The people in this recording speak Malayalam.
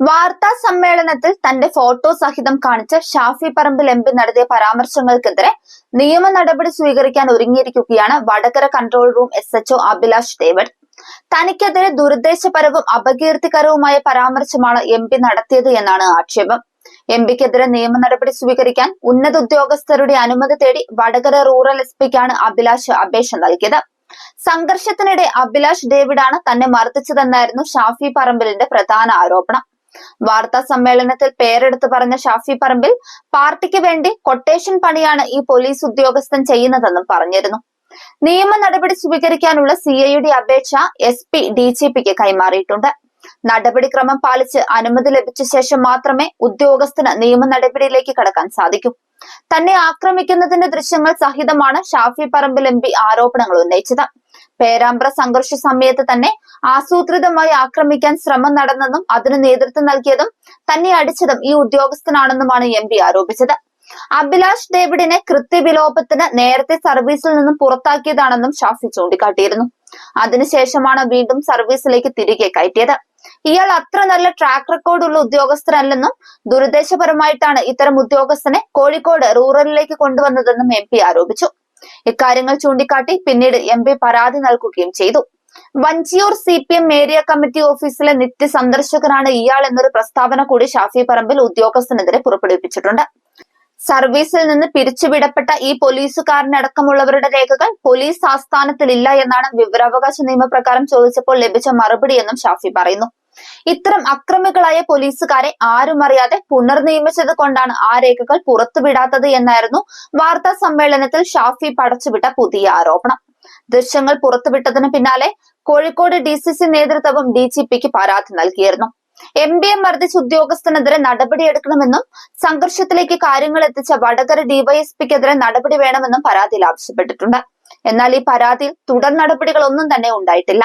വാർത്താ സമ്മേളനത്തിൽ തന്റെ ഫോട്ടോ സഹിതം കാണിച്ച ഷാഫി പറമ്പിൽ എം പി നടത്തിയ പരാമർശങ്ങൾക്കെതിരെ നിയമ നടപടി സ്വീകരിക്കാൻ ഒരുങ്ങിയിരിക്കുകയാണ് Vadakara control room S HO Abhilash David തനിക്കെതിരെ ദുരുദ്ദേശപരവും അപകീർത്തികരവുമായ പരാമർശമാണ് എം പി നടത്തിയത് എന്നാണ് ആക്ഷേപം. എം പിക്കെതിരെ നിയമ നടപടി സ്വീകരിക്കാൻ ഉന്നത ഉദ്യോഗസ്ഥരുടെ അനുമതി തേടി വടകര റൂറൽ എസ് പിക്കാണ് അഭിലാഷ് അപേക്ഷ നൽകിയത്. സംഘർഷത്തിനിടെ അഭിലാഷ് ഡേവിഡാണ് തന്നെ മർദ്ദിച്ചതെന്നായിരുന്നു ഷാഫി പറമ്പിലിന്റെ പ്രധാന ആരോപണം. വാർത്താ സമ്മേളനത്തിൽ പേരെടുത്ത് പറഞ്ഞ ഷാഫി പറമ്പിൽ പാർട്ടിക്ക് വേണ്ടി കൊട്ടേഷൻ പണിയാണ് ഈ പോലീസ് ഉദ്യോഗസ്ഥൻ ചെയ്യുന്നതെന്നും പറഞ്ഞിരുന്നു. നിയമ നടപടി സ്വീകരിക്കാനുള്ള സി ഐയുടെ അപേക്ഷ എസ് പി ഡി ജി പിക്ക് കൈമാറിയിട്ടുണ്ട്. നടപടിക്രമം പാലിച്ച് അനുമതി ലഭിച്ച ശേഷം മാത്രമേ ഉദ്യോഗസ്ഥന് നിയമ നടപടിയിലേക്ക് കടക്കാൻ സാധിക്കൂ. തന്നെ ആക്രമിക്കുന്നതിന്റെ ദൃശ്യങ്ങൾ സഹിതമാണ് ഷാഫി പറമ്പിൽ എം പി ആരോപണങ്ങൾ ഉന്നയിച്ചത്. പേരാമ്പ്ര സംഘർഷ സമയത്ത് തന്നെ ആസൂത്രിതമായി ആക്രമിക്കാൻ ശ്രമം നടന്നെന്നും അതിന് നേതൃത്വം നൽകിയതും തന്നെ അടിച്ചതും ഈ ഉദ്യോഗസ്ഥനാണെന്നുമാണ് എം പി ആരോപിച്ചത്. അഭിലാഷ് ഡേവിഡിനെ കൃത്യവിലോപത്തിന് നേരത്തെ സർവീസിൽ നിന്നും പുറത്താക്കിയതാണെന്നും ഷാഫി ചൂണ്ടിക്കാട്ടിയിരുന്നു. അതിനുശേഷമാണ് വീണ്ടും സർവീസിലേക്ക് തിരികെ കയറ്റിയത്. ഇയാൾ അത്ര നല്ല ട്രാക്ക് റെക്കോർഡ് ഉള്ള ഉദ്യോഗസ്ഥരല്ലെന്നും ദുരുദ്ദേശപരമായിട്ടാണ് ഇത്തരം ഉദ്യോഗസ്ഥനെ കോഴിക്കോട് റൂറലിലേക്ക് കൊണ്ടുവന്നതെന്നും എം ആരോപിച്ചു. ഇക്കാര്യങ്ങൾ ചൂണ്ടിക്കാട്ടി പിന്നീട് എം പി പരാതി നൽകുകയും ചെയ്തു. Vanchiyoor C P M area committee ഓഫീസിലെ നിത്യ സന്ദർശകനാണ് ഇയാൾ എന്നൊരു പ്രസ്താവന കൂടി ഷാഫി പറമ്പിൽ ഉദ്യോഗസ്ഥനെതിരെ പുറപ്പെടുവിപ്പിച്ചിട്ടുണ്ട്. സർവീസിൽ നിന്ന് പിരിച്ചുവിടപ്പെട്ട ഈ പോലീസുകാരനടക്കമുള്ളവരുടെ രേഖകൾ പോലീസ് ആസ്ഥാനത്തിലില്ല എന്നാണ് വിവരാവകാശ നിയമപ്രകാരം ചോദിച്ചപ്പോൾ ലഭിച്ച മറുപടിയെന്നും ഷാഫി പറയുന്നു. ഇത്തരം അക്രമികളായ പോലീസുകാരെ ആരും അറിയാതെ പുനർനിയമിച്ചത് കൊണ്ടാണ് ആ രേഖകൾ പുറത്തുവിടാത്തത് എന്നായിരുന്നു വാർത്താ സമ്മേളനത്തിൽ ഷാഫി പടച്ചുവിട്ട പുതിയ ആരോപണം. ദൃശ്യങ്ങൾ പുറത്തുവിട്ടതിന് പിന്നാലെ കോഴിക്കോട് ഡി സി സി നേതൃത്വവും ഡി ജി പിക്ക് പരാതി നൽകിയിരുന്നു. എം ബി എം മർദ്ദിച്ച ഉദ്യോഗസ്ഥനെതിരെ നടപടിയെടുക്കണമെന്നും സംഘർഷത്തിലേക്ക് കാര്യങ്ങൾ എത്തിച്ച വടകര ഡിവൈഎസ്പിക്കെതിരെ നടപടി വേണമെന്നും പരാതിയിൽ ആവശ്യപ്പെട്ടിട്ടുണ്ട്. എന്നാൽ ഈ പരാതിയിൽ തുടർ നടപടികളൊന്നും തന്നെ ഉണ്ടായിട്ടില്ല.